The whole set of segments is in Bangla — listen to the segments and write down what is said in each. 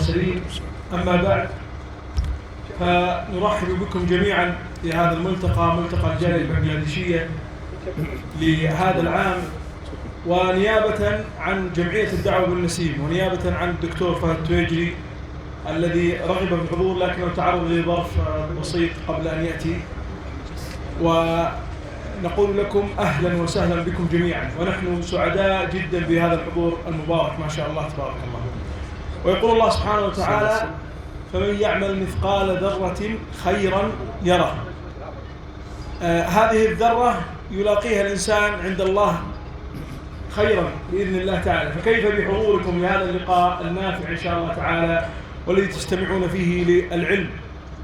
المرسلين أما بعد فنرحب بكم جميعا في هذا الملتقى ملتقى الجالية البنغلاديشية لهذا العام ونيابة عن جمعية الدعوة بالنسيم ونيابة عن الدكتور فهد تويجري الذي رغب في الحضور لكنه تعرض لظرف بسيط قبل أن يأتي. ونقول لكم أهلا وسهلا بكم جميعا ونحن سعداء جدا بهذا الحضور المبارك ما شاء الله تبارك الله. ويقول الله سبحانه وتعالى فمن يعمل مثقال ذرة خيرا يره. آه هذه الذرة يلاقيها الإنسان عند الله خيرا بإذن الله تعالى. فكيف بحضوركم لهذا اللقاء النافع إن شاء الله تعالى والذي تستمعون فيه للعلم؟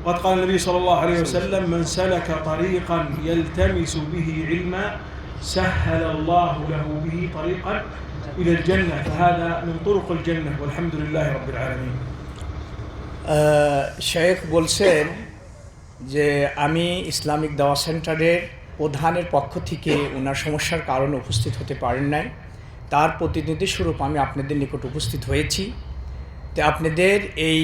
وقد قال النبي صلى الله عليه وسلم من سلك طريقا يلتمس به علما سهل الله له به طريقا إلى الجنة فهذا من طرق الجنة والحمد لله رب العالمين শেখ বলছেন যে আমি ইসলামিক দাওয়া সেন্টারের প্রধানের পক্ষ থেকে ওনার সমস্যার কারণে উপস্থিত হতে পারেন নাই তার প্রতিনিধি স্বরূপ আমি আপনাদের নিকট উপস্থিত হয়েছি তো আপনাদের এই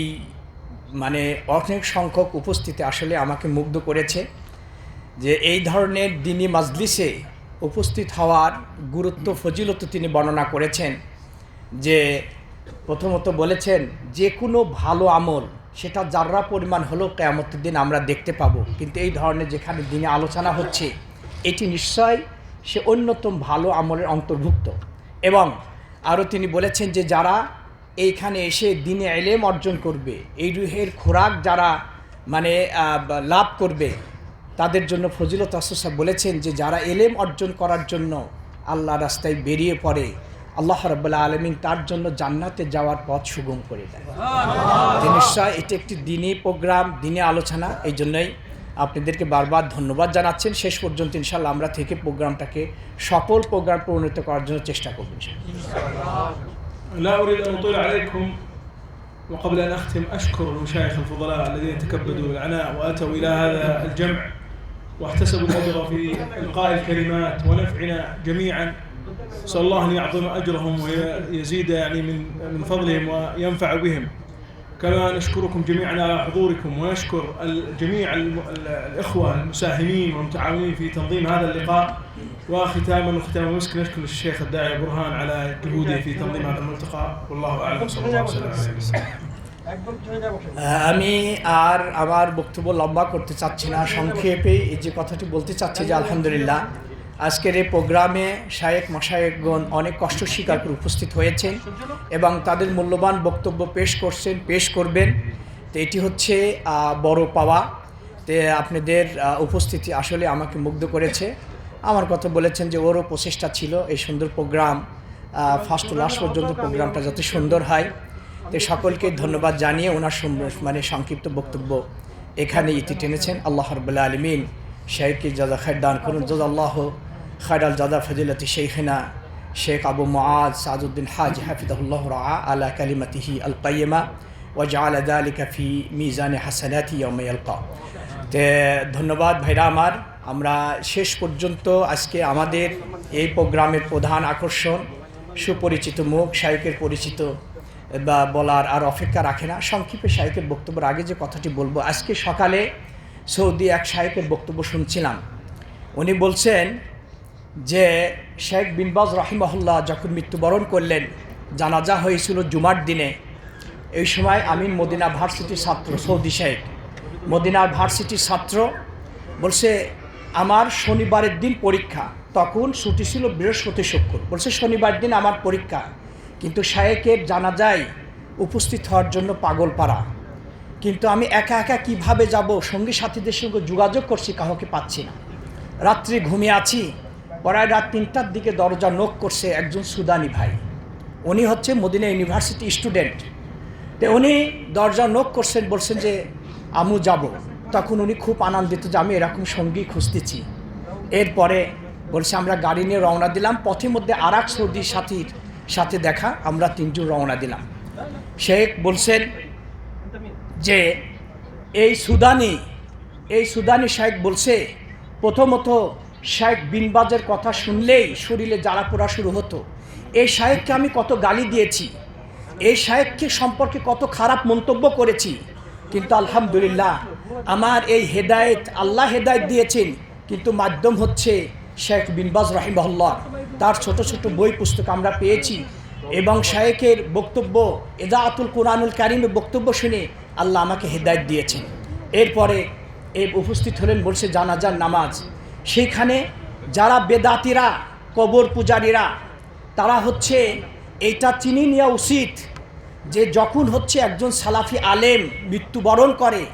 মানে অনেক সংখ্যক উপস্থিতি আসলে আমাকে মুগ্ধ করেছে যে এই ধরনের দিনী মাজলিসে উপস্থিত হওয়ার গুরুত্ব, ফজিলত তিনি বর্ণনা করেছেন যে প্রথমত বলেছেন, যে কোনো ভালো আমল, সেটা যার্রা পরিমাণ হলেও কেয়ামতের দিন আমরা দেখতে পাবো। কিন্তু এই ধরনের যেখানে দিনে আলোচনা হচ্ছে, এটি নিশ্চয় সে অন্যতম ভালো আমলের অন্তর্ভুক্ত। এবং আরও তিনি বলেছেন যে যারা এইখানে এসে দিনে এলেম অর্জন করবে, এই রুহের খোরাক যারা মানে লাভ করবে তাদের জন্য ফজিলত আসা বলেছেন যে যারা এলেম অর্জন করার জন্য আল্লাহ রাস্তায় বেরিয়ে পড়ে আল্লাহ রব্বুল্লা আলমিন তার জন্য জান্নাতে যাওয়ার পথ সুগম করে দেয় নিশ্চয় এটি একটি দিনই প্রোগ্রাম দিনে আলোচনা এই জন্যই আপনাদেরকে বারবার ধন্যবাদ জানাচ্ছেন শেষ পর্যন্ত ইনশাল্লাহ আমরা থেকে প্রোগ্রামটাকে সফল প্রোগ্রাম পরিণত করার জন্য চেষ্টা করব لا أريد أن أطيل عليكم وقبل أن أختم أشكر المشايخ الفضلاء الذين تكبدوا بالعناء وأتوا إلى هذا الجمع واحتسبوا الأجر في إلقاء الكلمات ونفعنا جميعا. نسأل الله أن يعظم أجرهم ويزيد يعني من من فضلهم وينفع بهم. كما نشكركم جميعا على حضوركم ونشكر جميع الإخوة المساهمين والمتعاونين في تنظيم هذا اللقاء. وختاما وختاما مسك نشكر الشيخ الداعي برهان على جهوده في تنظيم هذا الملتقى. والله أعلم. صلى الله عليه وسلم. আমি আর আমার বক্তব্য লম্বা করতে চাচ্ছি না, সংক্ষেপে এই যে কথাটি বলতে চাচ্ছি যে আলহামদুলিল্লাহ, আজকের এই প্রোগ্রামে শায়েক মশায়েকগণ অনেক কষ্ট স্বীকার করে উপস্থিত হয়েছেন এবং তাদের মূল্যবান বক্তব্য পেশ করছেন, পেশ করবেন। তো এটি হচ্ছে বড় পাওয়া। তে আপনাদের উপস্থিতি আসলে আমাকে মুগ্ধ করেছে। আমার কথা বলেছেন যে ওরও প্রচেষ্টা ছিল এই সুন্দর প্রোগ্রাম ফার্স্ট টু লাস্ট পর্যন্ত প্রোগ্রামটা যাতে সুন্দর হয়। তো সকলকে ধন্যবাদ জানিয়ে ওনার মানে সংক্ষিপ্ত বক্তব্য এখানে ইতি টেনেছেন। আল্লাহ রবুল্লা আলমিন শেখকে জাদা খায় দান করুন। জাদ আল্লাহ খায়র আল জাদা ফজিলতি শেখনা শেখ আবু মাজ সাজউদ্দিন হাজ হাফিদুল্লাহ রা আলা কালিমাতিহি আল কাইমা ওয়াজাল আলিকা ফি মিজানে হাসানাতি ইয়াউমাই আলকা তে ধন্যবাদ ভাইরা আমার। আমরা শেষ পর্যন্ত আজকে আমাদের এই প্রোগ্রামের প্রধান আকর্ষণ সুপরিচিত মুখ শায়কের পরিচিত বা বলার আর অপেক্ষা রাখে না। সংক্ষেপে সাহেবের বক্তব্যের আগে যে কথাটি বলব, আজকে সকালে সৌদি এক সাহেবের বক্তব্য শুনছিলাম। উনি বলছেন যে, শেখ বিনবাজ রাহিমহল্লা যখন মৃত্যুবরণ করলেন, জানাজা হয়েছিল জুমার দিনে। এই সময় আমি মদিনা ভার্সিটির ছাত্র, সৌদি শেখ। মদিনা ভার্সিটির ছাত্র বলছে, আমার শনিবারের দিন পরীক্ষা। তখন ছুটি ছিল বৃহস্পতি শুক্র। বলছে, শনিবার দিন আমার পরীক্ষা। কিন্তু শায়েকের জানা যায় উপস্থিত হওয়ার জন্য পাগল পাড়া কিন্তু আমি একা একা কীভাবে যাব, সঙ্গী সাথীদের সঙ্গে যোগাযোগ করছি কাউকে পাচ্ছি না। রাত্রি ঘুমিয়ে আছি, পড়ায় রাত তিনটার দিকে দরজা নোক করছে একজন সুদানি ভাই। উনি হচ্ছে মদিনা ইউনিভার্সিটি স্টুডেন্ট। তো উনি দরজা নোক করছেন, বলছেন যে, আমু যাব। তখন উনি খুব আনন্দিত যে আমি এরকম সঙ্গী খুঁজতেছি। এরপরে বলছে, আমরা গাড়ি নিয়ে রওনা দিলাম। পথের মধ্যে আর এক সর্দির সাথীর সাথে দেখা আমরা তিনজন রওনা দিলাম। শেখ বলছেন যে, এই সুদানি এই সুদানি শেখ বলছে, প্রথমত শেখ বিনবাজের কথা শুনলেই শরীরে জ্বালা পোড়া শুরু হতো। এই শাহেককে আমি কত গালি দিয়েছি, এই শায়েককে সম্পর্কে কত খারাপ মন্তব্য করেছি, কিন্তু আলহামদুলিল্লাহ আমার এই হেদায়েত আল্লাহ হেদায়েত দিয়েছেন, কিন্তু মাধ্যম হচ্ছে শেখ বিনবাজ রাহিমহল্লা তার ছোট ছোট বই পুস্তক আমরা পেয়েছি এবং শায়েকের বক্তব্য এদাআতুল কোরআনুল কারিমের বক্তব্য শুনে আল্লাহ আমাকে হেদায়েত দিয়েছেন। এরপরে এ উপস্থিত হলেন বলছে জানাজার নামাজ। সেইখানে যারা বেদাতিরা, কবর পূজারীরা, তারা হচ্ছে, এইটা চিনি নেওয়া উচিত যে যখন হচ্ছে একজন সালাফি আলেম মৃত্যুবরণ করে,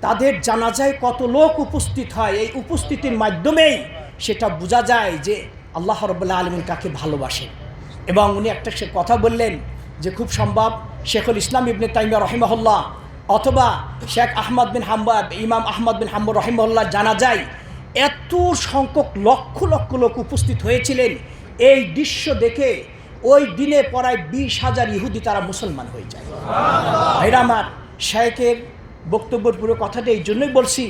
তাদের জানাজায় কত লোক উপস্থিত হয়, এই উপস্থিতির মাধ্যমেই সেটা বোঝা যায় যে আল্লাহ রবাল্লাহ আলমিন কাকে ভালোবাসেন। এবং উনি একটা সে কথা বললেন যে খুব সম্ভব শেখুল ইসলাম ইবনে তাইমা রহিমহল্লা অথবা শেখ আহমদ বিন হাম্বা ইমাম আহমদ বিন হাম্বর রহিমহল্লা জানা যায় এত সংখ্যক লক্ষ লক্ষ লোক উপস্থিত হয়েছিলেন। এই দৃশ্য দেখে ওই দিনে প্রায় বিশ হাজার ইহুদি তারা মুসলমান হয়ে যায়। ভাইরা আমার শায়েকের বক্তব্যের পুরো কথাটা এই জন্যই বলছি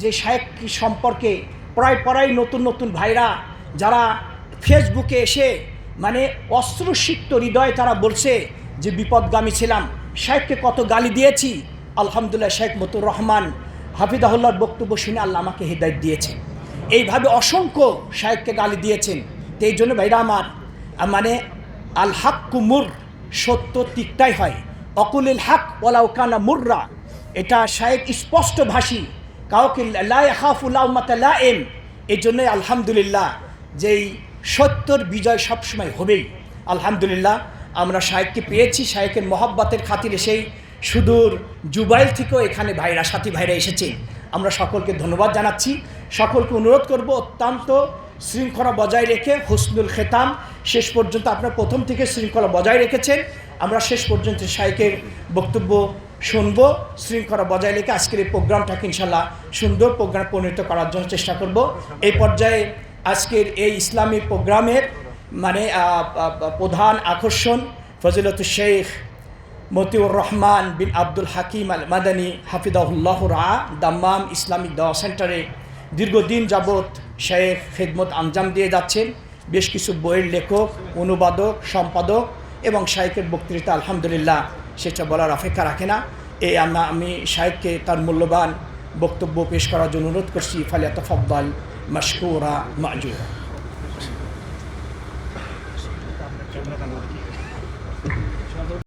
যে শায়েক সম্পর্কে প্রায় প্রায় নতুন নতুন ভাইরা যারা ফেসবুকে এসে মানে অস্ত্রসিক্ত হৃদয়ে তারা বলছে যে বিপদগামী ছিলাম। শায়েককে কত গালি দিয়েছি। আলহামদুলিল্লাহ শেখ মতুর রহমান হাফিদাহুল্লাহর বক্তব্য শুনে আল্লাহ আমাকে হৃদায়ত দিয়েছেন এইভাবে অসংখ্য শায়েককে গালি দিয়েছেন। তো এই জন্য ভাইরা আমার মানে আল হাক কুমুর সত্য তিকটাই হয়। অকুলিল হাক ওলাউকানা মুররা। এটা শায়েক স্পষ্ট ভাষী। কাউকে লা এম এই জন্যই আলহামদুলিল্লাহ যেই সত্যর বিজয় সবসময় হবেই। আলহামদুলিল্লাহ, আমরা শায়েককে পেয়েছি, শায়েকের মহব্বতের খাতিরে সেই সুদূর জুবাইল থেকেও এখানে ভাইরা, সাথী ভাইরা এসেছে। আমরা সকলকে ধন্যবাদ জানাচ্ছি। সকলকে অনুরোধ করব অত্যন্ত শৃঙ্খলা বজায় রেখে হুসনুল খেতাম, শেষ পর্যন্ত আপনার প্রথম থেকে শৃঙ্খলা বজায় রেখেছেন। আমরা শেষ পর্যন্ত শাইকের বক্তব্য শুনব, শৃঙ্খলা বজায় রেখে আজকের এই প্রোগ্রামটাকে ইনশাল্লাহ সুন্দর প্রোগ্রাম পরিণত করার জন্য চেষ্টা করব। এই পর্যায়ে আজকের এই ইসলামী প্রোগ্রামের মানে প্রধান আকর্ষণ ফজিলত শেখ মতিউর রহমান বিন আব্দুল হাকিম আল মাদানী হাফিদাহুল্লাহ রা, দাম্মাম ইসলামিক দাওয়া সেন্টারে দীর্ঘদিন যাবৎ শেখ খেদমত আঞ্জাম দিয়ে যাচ্ছেন। বেশ কিছু বইয়ের লেখক, অনুবাদক, সম্পাদক এবং শাহেকের বক্তৃতা, আলহামদুলিল্লাহ। সেটা বলার অপেক্ষা রাখে না। এই আমরা আমি সাহেবকে তার মূল্যবান বক্তব্য পেশ করার জন্য অনুরোধ করছি ফালিয়া তফাব্বাল মশকুরা মাজুরা।